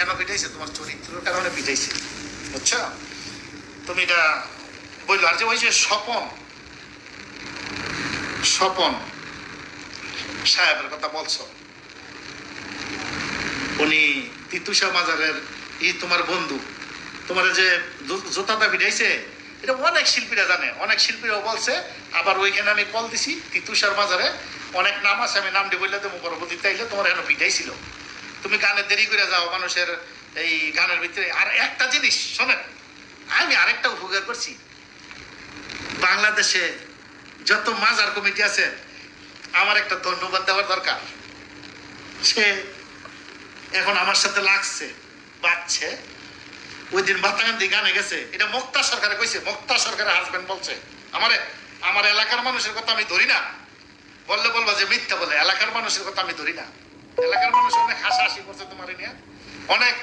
কেন পিটাইছে? তোমার চরিত্রের কারণে পিটাইছে। বুঝছ? তুমি এটা বলল, আর যে যে স্বপন স্বপন সাহেবের কথা বলছো, উনি তিতুষা মাজারের ই তোমার বন্ধু, তোমার যে জোতাটা পিটাইছে, এটা অনেক শিল্পীরা জানে, অনেক শিল্পীরাও বলছে, আবার ওইখানে আমি কল দিছি, তিতুষার মাজারে, অনেক নাম আছে, আমি নামটি বললে তুমি পরবর্তীতে আইলে তোমার এখানে পিটাইছিল। তুমি গানে দেরি করে যাও, মানুষের এই গানের ভিতরে। আর একটা জিনিস, শোনেন, আমি আরেকটা উপকার করছি। বাংলাদেশে যত মাজার কমিটি আছে, আমার একটা ধন্যবাদ দেওয়ার দরকার। সে এখন আমার সাথে লাগছে বাচ্চে ওই দিন বাতাকান্দি গানে গেছে। এটা মুক্তা সরকারে কইছে, মুক্তা সরকারের হাজবেন্ড বলছে। আমারে, আমার এলাকার মানুষের কথা আমি ধরি না। বললে বলবা যে মিথ্যা বলে, এলাকার মানুষের কথা আমি ধরি না। এলাকার মানুষ হাসাহাসি করছে তোমার নিয়ে। অনেক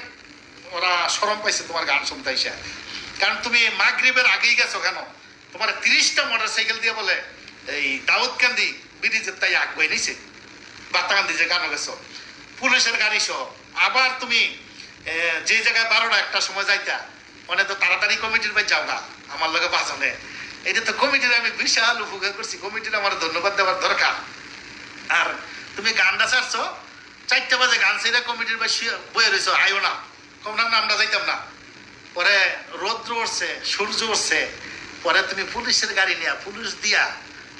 ওরা সরম পাইছে তোমার গান শুনতে এসে কারণ তুমি মাগরিবের আগেই গেছো কেন? তোমার তিরিশটা মোটর সাইকেল দিয়ে বলে, এই দাউদ কান্দি ব্রিজের তাই আগ বই নিছে বাতাকান্দি যে গান গেছো। পুলিশের গাড়ি সহ। আবার তুমি যে জায়গায় বারোটা একটা সময় যাইতা মানে তো তাড়াতাড়ি কমিটির ভাই যাও না আমার লগে বাজানে। এটা তো কমিটির আমি বিশাল উপকার করছি। কমিটির আমার ধন্যবাদ দেওয়ার দরকার। আর তুমি গানটা ছাড়ছো চারটা বাজে গান সেটা কমিটির শুয়ে- বয়ে রয়েছো, আইও না। কম নাম না, আমরা যাইতাম না। পরে রৌদ্র উঠছে সূর্য উঠছে পরে তুমি পুলিশের গাড়ি নিয়া, পুলিশ দিয়া।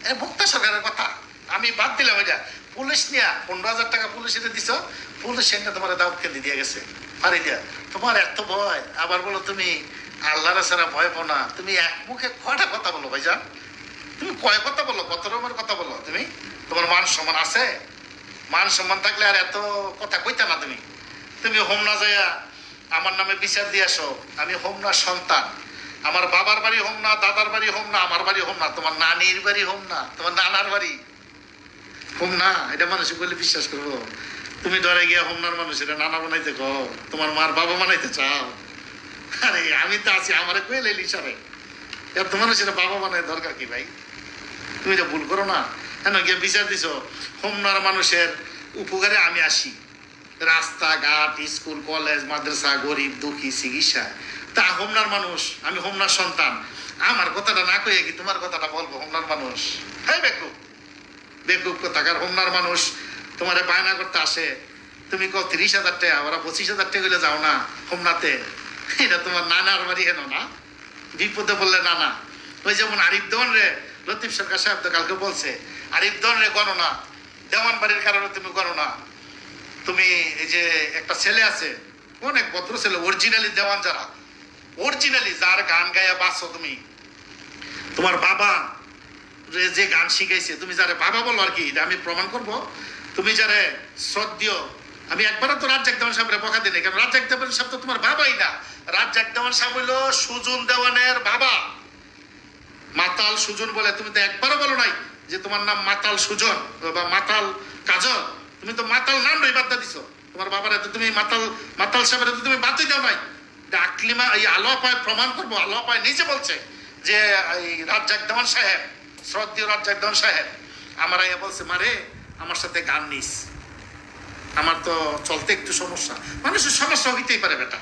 এ মুক্তা সরকারের কথা। আমি বাদ দিলাম এটা পুলিশ নিয়া, পনেরো হাজার টাকা পুলিশ এটা দিছ, পুলিশ এনে তোমার দাউদ কেন্দ্রে দিয়ে গেছে। পারি দিয়া তোমার এত ভয়। আবার বলো তুমি, আল্লাহর ছাড়া ভয় পাও না। তুমি এক মুখে কয়টা কথা বলো ভাইজান? তুমি কয় কথা বলো? কত রকমের কথা বলো তুমি? তোমার মান সমান আছে? মান সম্মান থাকলে আর এত কথা কইতা না তুমি। তুমি হোম না যাইয়া আমার নামে বিচার দিয়ে আসো। আমি হোম না সন্তান। আমার বাবার বাড়ি হোম না দাদার বাড়ি হোম না আমার বাড়ি হোম না তোমার নানির বাড়ি হোম না তোমার নানার বাড়ি। হোম না এটা মানুষ বলে বিশ্বাস করব। তুমি ডরে গিয়া হোমনার মানুষ এটা নানা বানাইতে কো তোমার মার বাবা বানাইতে চাও। আরে, আমি তো আছি, আমারে কয়ে লাইলি সারে এত মানুষের বাবা বানায় দরকার কি ভাই? তুমি এটা ভুল করো না। কেন গিয়ে বিচার দিছ। হোমনার মানুষের উপকারে আমি আসি। রাস্তাঘাট, স্কুল, কলেজ, মাদ্রাসা, গরিব, দুঃখী, চিকিৎসা। তা হোমনার মানুষ, আমি হোমনার সন্তান। আমার কথাটা না কয়ে কি তোমার কথাটা বলব, হোমনার মানুষ? হ্যাঁ বেকুব। বেকুব কোথাকার? হোমনার মানুষ তোমারে বায়না করতে আসে। তুমি কো তিরিশ হাজার টাকা, ওরা পঁচিশ হাজার টাকা যাও না হোমনাতে। এটা তোমার নানার বাড়ি হেন না? বিপদে বললে নানা। ওই যেমন আরিফ দেওয়ান রে, লতিফ সরকার সাহেব তো কালকে বলছে আরিফ দেওয়ান রে গণনা, দেওয়ান বাড়ির কারণে তুমি গণনা তুমি এই যে একটা ছেলে আছে, অনেক ভদ্র ছেলে অরিজিনালি দেওয়ান যারা অরিজিনালি যার গান গায়া বাঁচো তুমি। তোমার বাবা যে গান শিখাইছে, তুমি যারে বাবা বলো আর কি আমি প্রমাণ করব। তুমি যারে শ্রদ্ধেয় আমি একবারও তো রাজ্জাক দেওয়ান সাহেবের বকা দিই কারণ রাজ্জাক দেওয়ান সাহেব তো তোমার বাবাই না। রাজ্জাক দেওয়ান সাহেব হইল সুজন দেওয়ানের বাবা। মাতাল সুজন বলে তুমি তো একবারও বলো নাই যে তোমার নাম মাতাল সুজন বা মাতাল কাজল, তুমি তো মাতাল নাম নই বাদ দিছ। তোমার বাবার তো তুমি মাতাল মাতাল সাহেবের তো তুমি বাদই দাও নাই। ডাকলিমা এই আলো পায় প্রমাণ করব আলো পায় নিজে বলছে যে, এই রাজ্জাক দেওয়ান সাহেব, শ্রদ্ধেয় রাজ্জাক দেওয়ান সাহেব, আমার আইয়া বলছে মারে আমার সাথে গান নিস। আমার তো চলতে একটু সমস্যা। মানুষের সমস্যা হইতেই পারে বেটা।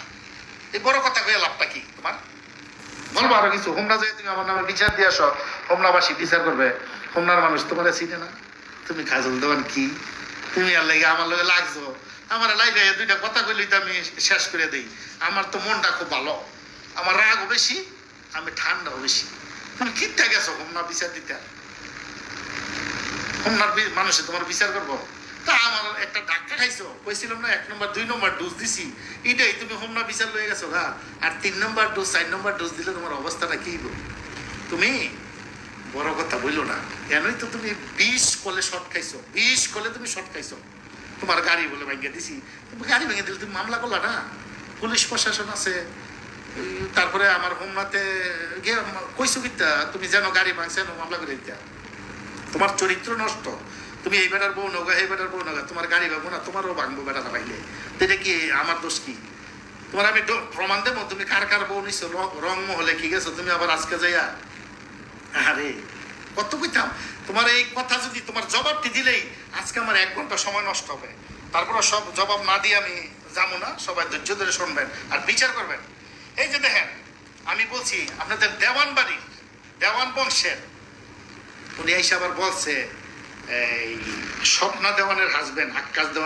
এই বড় কথা কয়ে লাভটা কি তোমার? বলব আরও কিছু। হোমনা যায় তুমি আমার নামে বিচার দিয়ে আসো হোমনাবাসী বিচার করবে। হোমনার মানুষ তোমার চিনে না। তুমি কাজল দেওয়ান কি? তুমি আর লাগে আমার লগে লাগছো। আমার লাইগে দুইটা কথা কইলি তো আমি শেষ করে দেই। আমার তো মনটা খুব ভালো। আমার রাগও বেশি, আমি ঠান্ডাও বেশি। তুমি কিনতে গেছো হোমনা বিচার দিতে? হোমনার মানুষে তোমার বিচার করব? তা আমার একটা ধাক্কা খাইছো, কইছিলাম না এক নম্বর, দুই নম্বর ডোজ দিছি। এটাই তুমি হোমনা বিচার লয়ে গেছো গা। আর তিন নম্বর ডোজ, চার নম্বর ডোজ দিলে তোমার অবস্থাটা কি? তুমি? বড় কথা বলল না। কেনই তো তুমি বিষ কলে শর্ট খাইছো। বিষ কলে তুমি শর্ট খাইছো। তোমার গাড়ি বলে ভেঙে দিছি। তুমি গাড়ি ভেঙে দিলে তুমি মামলা করলা না? পুলিশ প্রশাসন আছে। তারপরে আমার হোমনাতে গিয়ে কইছো কিতা? তুমি যেন গাড়ি ভাঙছে মামলা করে দিতা। তোমার চরিত্র নষ্ট। তুমি এই বেটার বউ নগা, এই বেটার বউ নগা। তোমার গাড়ি ভাঙবো না, তোমারও ভাঙবো বেটাটা তো এটা কি আমার দোষ কি? তোমার আমি প্রমাণ দেবো? তুমি কার কার বউ নিছো? রং মহলে কি গেছো? তুমি আবার আজকে যাইয়া আরে, কত কইতাম? তোমার এই কথা যদি তোমার জবাবটি দিলেই আজকে আমার এক ঘণ্টা সময় নষ্ট হবে। সব জবাব না দিয়ে আমি না, সবাই ধৈর্য ধরে শুনবেন আর বিচার করবেন। এই যে দেখেন, আমি বলছি, আপনাদের দেওয়ান বাড়ির, দেওয়ান বংশের, উনি এসে আবার বলছে, এই স্বপ্না দেওয়ানের হাজবেন্ড আকাশ দেওয়ান